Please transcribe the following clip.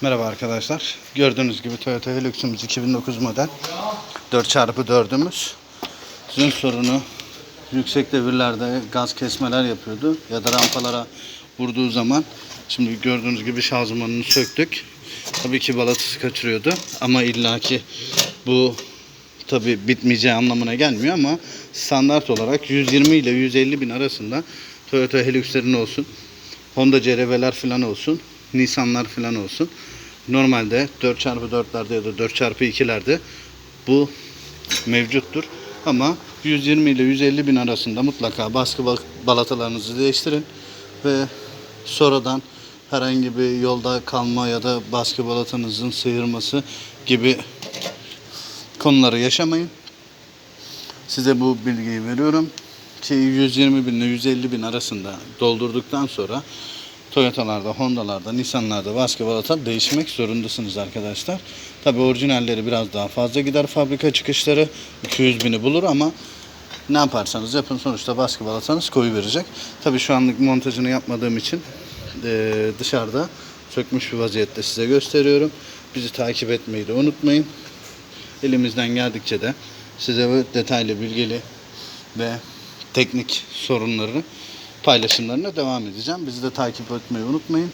Merhaba arkadaşlar. Gördüğünüz gibi Toyota Hilux'umuz 2009 model. 4x4'ümüz. Sizin sorunu yüksek devirlerde gaz kesmeler yapıyordu ya da rampalara vurduğu zaman şimdi gördüğünüz gibi şanzımanını söktük. Tabii ki balatası kaçırıyordu ama illaki bu tabi bitmeyeceği anlamına gelmiyor ama standart olarak 120 ile 150 bin arasında Toyota Hilux'lerin olsun Honda CRV'ler falan olsun Nissan'lar falan olsun. Normalde 4x4'lerde ya da 4x2'lerde bu mevcuttur. Ama 120 ile 150 bin arasında mutlaka baskı bal- balatalarınızı değiştirin ve sonradan herhangi bir yolda kalma ya da baskı balatanızın sıyırması gibi konuları yaşamayın. Size bu bilgiyi veriyorum. Ki 120 bin ile 150 bin arasında doldurduktan sonra Toyota'larda, Honda'larda, Nissan'larda balata değişmek zorundasınız arkadaşlar. Tabi orijinalleri biraz daha fazla gider fabrika çıkışları 200 bini bulur ama ne yaparsanız yapın sonuçta balatanız koyu verecek. Tabi şu anlık montajını yapmadığım için eee, dışarıda sökmüş bir vaziyette size gösteriyorum. Bizi takip etmeyi de unutmayın. Elimizden geldikçe de size detaylı bilgili ve teknik sorunları paylaşımlarına devam edeceğim. Bizi de takip etmeyi unutmayın.